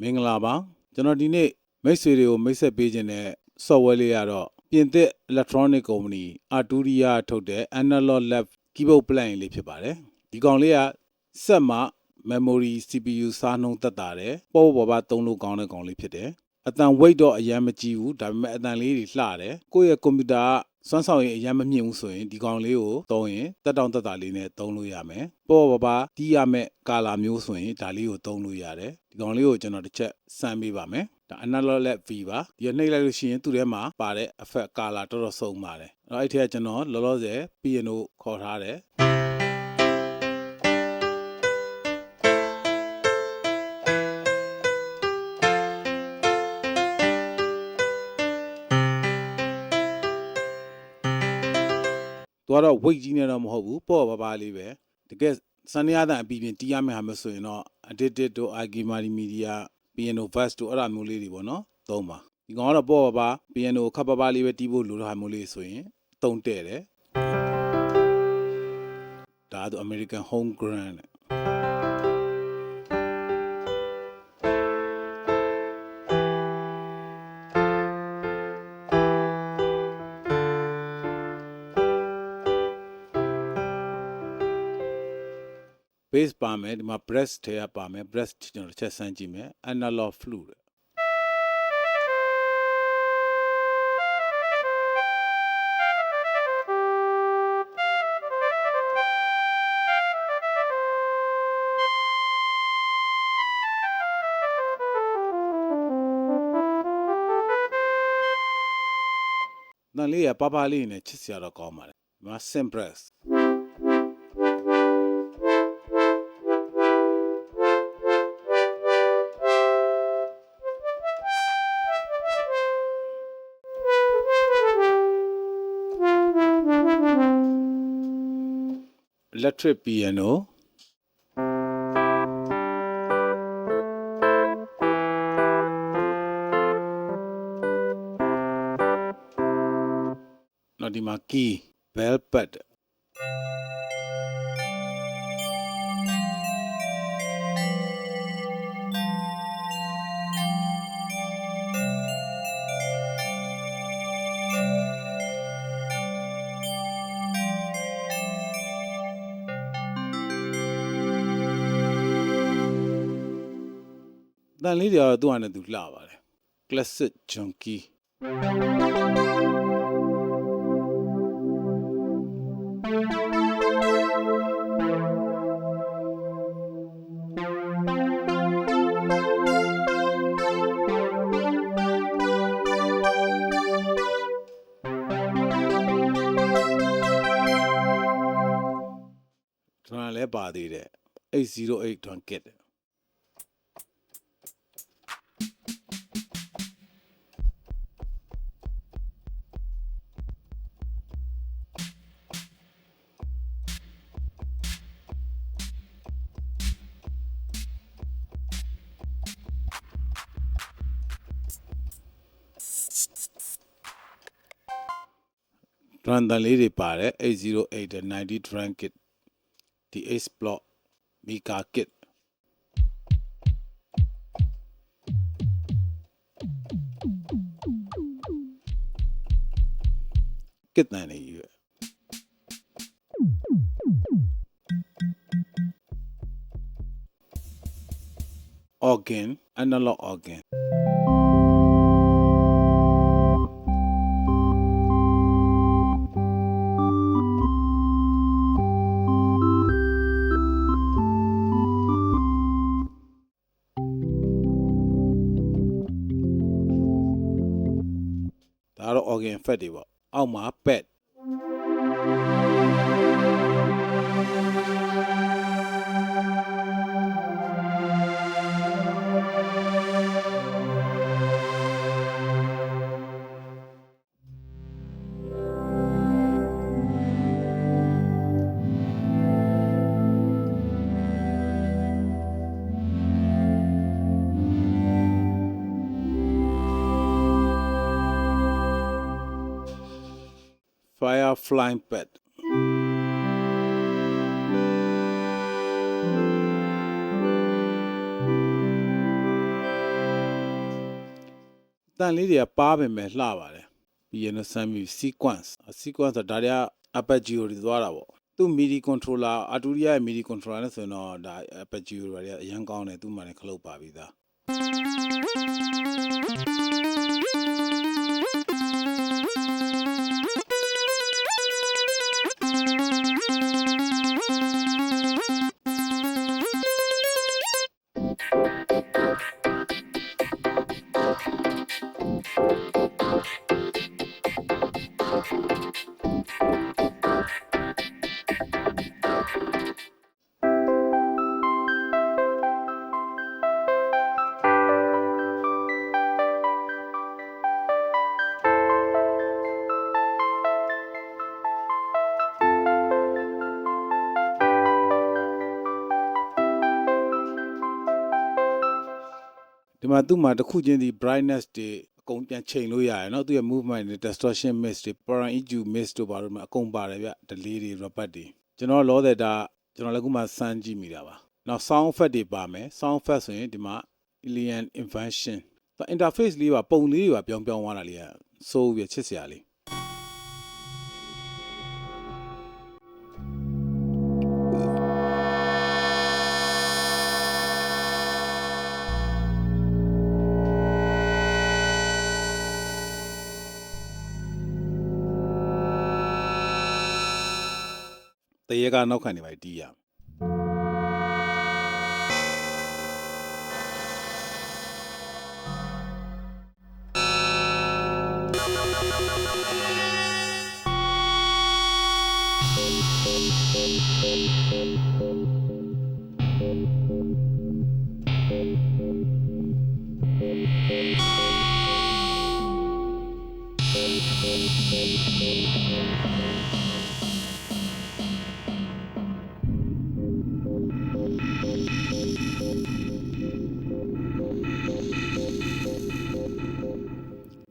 မင်္ဂလာပါကျွန်တော်ဒီနေ့မိတ်ဆွေတွေကိုမိတ်ဆက်ပေးခြင်းတဲ့ software လေးကတော့ပြင်သစ် electronic company Arturia ထုတ်တဲ့ Analog Lab keyboard plugin လေးဖြစ်ပါတယ်ဒီကောင်လေးကစက်မှ memory CPU စားနှုန်းသက်သာတယ်ပေါ့ပေါ့ပါပါသုံးလို့ကောင်းတဲ့ကောင်လေးဖြစ်တယ်အတန် weight တော့အရင်မကြီးဘူးဒါပေမဲ့အတန်လေးတွေလှတယ်ကိုယ့်ရဲ့ကွန်ပျူတာက စွမ်းဆောင်ရင်အရင်မမြင့်ဘူးဆိုရင်ဒီကောင်လေးကိုသုံးရင်တက်တောင့်တက်တာလေးနဲ့သုံးလို့ရမယ်ပေါ့ပေါ့ပါပါတီးရမယ့်ကာလာမျိုးဆိုရင်ဒါလေးကိုသုံးလို့ရတယ်ဒီကောင်လေးကိုကျွန်တော်တစ်ချက်စမ်းပေးပါမယ်ဒါ analog led v ပါဒီကနှိပ်လိုက်လို့ရှိရင်သူ့ထဲမှာပါတဲ့ effect ကာလာတော်တော်စုံပါတယ်အဲ့တော့အဲ့ထက်ကကျွန်တော်လောလောဆယ် piano ခေါ်ထားတယ် ကတော့ weight ကြီးနေတော့မဟုတ်ဘူးပေါ့ပါပါလေးပဲတကယ်စနေရတဲ့အပြီးပြင်တီးရမယ့်ဟာမျိုးဆိုရင်တော့ addicted တို့ agimari media piano verse တို့အဲ့ဒါမျိုးလေးတွေပေါ့နော်သုံးပါဒီကောင်ကတော့ပေါ့ပါပါ piano ခပ်ပါပါလေးပဲတီးဖို့လိုတဲ့ဟာမျိုးလေးဆိုရင်တုံးတဲ့တယ်ဒါကတော့ American home ground နဲ့ base ပါမယ်ဒီမှာ breast ထဲကပါမယ် breast ကျွန်တော်တစ်ချက်စမ်းကြည့်မယ် analog flute တဲ့။တန်လေးရပါပါလေးနဲ့ချစ်စရာတော့ကောင်းပါတယ်။ဒီမှာ simpress ။ electric piano နောက်ဒီမှာ key bell pad တန်လေးတွေကတော့သူ့ဟာနဲ့သူလှပါတယ် classic junkie ကျွန်တော်လည်းပါသေးတယ်808 drum kit တဲ့ drum တန်လေးတွေပါတယ်808တဲ့90 drum kit ဒီ ace block mika kit ကစ်တန်နေရွယ် organ analog organ ဒါကတော့ organ effect တွေပေါ့အောက်မှာ pad fire flying pad ဒါတန်လေးတွေကပါပဲမဲ့လှပါတယ်ပြီးရင်တော့ semi sequence sequence ဆိုတာဒါတွေက arpeggio တွေသွားတာပေါ့သူ MIDI controller Arturia ရဲ့ MIDI controller နဲ့ဆိုရင်တော့ဒါ arpeggio တွေတွေကအရင်ကောင်းတယ်သူ့မှာလည်းခလုတ်ပါပြီးသား ဒီမှာသူ့မှာတစ်ခုချင်းဒီ brightness တွေအကုန်ပြန်ချိန်လို့ရတယ်เนาะသူရဲ့ movement တွေ distortion mix တွေ parent EQ mix တို့ဘာလို့မှအကုန်ပါတယ်ဗျ delay တွေ rabat တွေကျွန်တော်လောတဲ့ဒါကျွန်တော်လည်းခုမှစမ်းကြည့်မိတာပါနောက် sound effect တွေပါမယ် sound effect ဆိုရင်ဒီမှာ alien invention ဒါ interface လေးပါပုံလေးတွေပါပြောင်းပြောင်းသွားတာလေးอ่ะစိုးပြီးချစ်စရာလေး တရေကနောက်ခံနေပါတီးရမယ်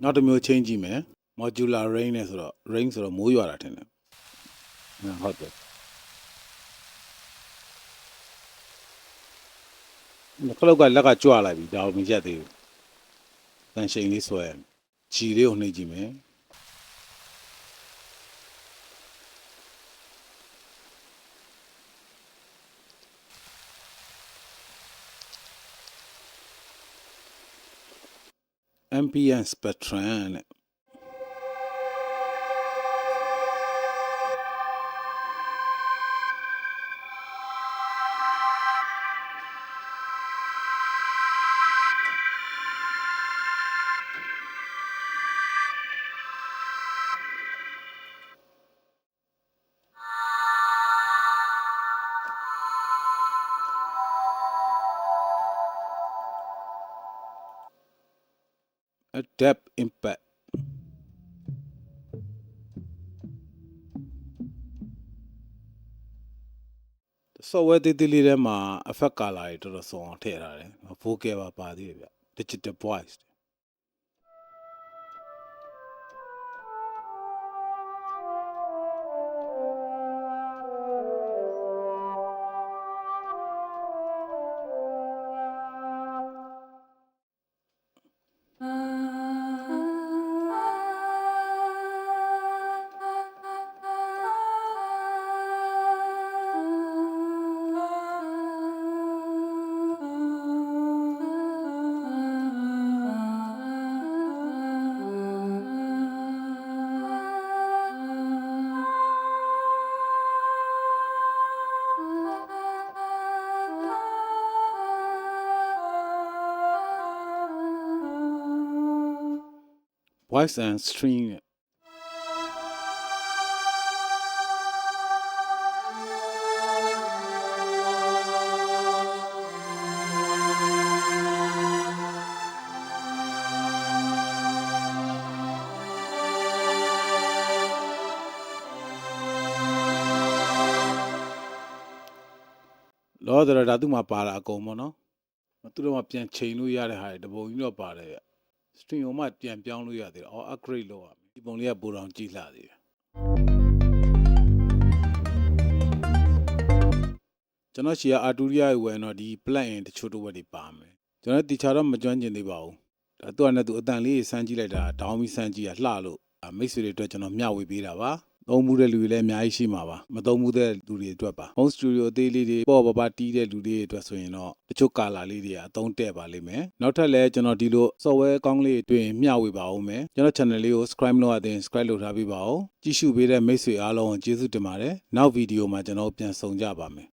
နောက်တစ်မျိုးချင်းကြည့်မယ် modular rain နဲ့ဆိုတော့ rain ဆိုတော့မိုးရွာတာထင်တယ်ဟုတ်တယ်ခလုတ်ကလက်ကကြွလာပြီဒါကိုမရက်သေးဘူးတန်ရှိန်လေးဆွဲဂျီလေးကိုနှိပ်ကြည့်မယ် MPN Spectrum. Adapt impact ဆော့ဝဲတေးသေးလေးထဲမှာ effect color တွေတော်တော်စုံအောင်ထည့်ထားတယ် vocal ပါပါသေးတယ်ဗျ digital voice voice and string နဲ့လောဒရဒါသူ့မှာပါတာအကုန်ပေါ့နော်သူတို့မှပြန်ချိန်လို့ရတဲ့ဟာတွေတပုံကြီးတော့ပါတယ်ဗျ string ကိုမှပြန်ပြောင်းလို့ရသေးတယ်အော် upgrade လုပ်ရမယ်ဒီပုံလေးကပိုတောင်ကြည့်လှသေးတယ်ကျွန်တော်ရှီကအာတူရီယာကိုဝင်တော့ဒီ plug in တချို့တော့တွေပါမယ်ကျွန်တော်တီချာတော့မကျွမ်းကျင်သေးပါဘူးသူကလည်းသူအတန်လေးစမ်းကြည့်လိုက်တာဒေါင်းပြီးစမ်းကြည့်ရလှလို့အာမိတ်ဆွေတွေအတွက်ကျွန်တော်မျှဝေပေးတာပါ သုံးမှုတဲ့လူတွေလည်းအများကြီးရှိမှာပါမသုံးမှုတဲ့လူတွေအတွက်ပါ home studio အသေးလေးတွေပေါ့ပပတီးတဲ့လူတွေအတွက်ဆိုရင်တော့တချို့ကာလာလေးတွေကအသုံးတဲ့ပါလိမ့်မယ်နောက်ထပ်လည်းကျွန်တော်ဒီလို software ကောင်းလေးတွေတွင်မျှဝေပါအောင်မယ်ကျွန်တော် channel လေးကို subscribe လုပ်ရတဲ့ subscribe လုပ်ထားပေးပါဦးကြည့်ရှုပေးတဲ့မိတ်ဆွေအားလုံးကိုကျေးဇူးတင်ပါတယ်နောက်ဗီဒီယိုမှာကျွန်တော်ပြန်ဆောင်ကြပါမယ်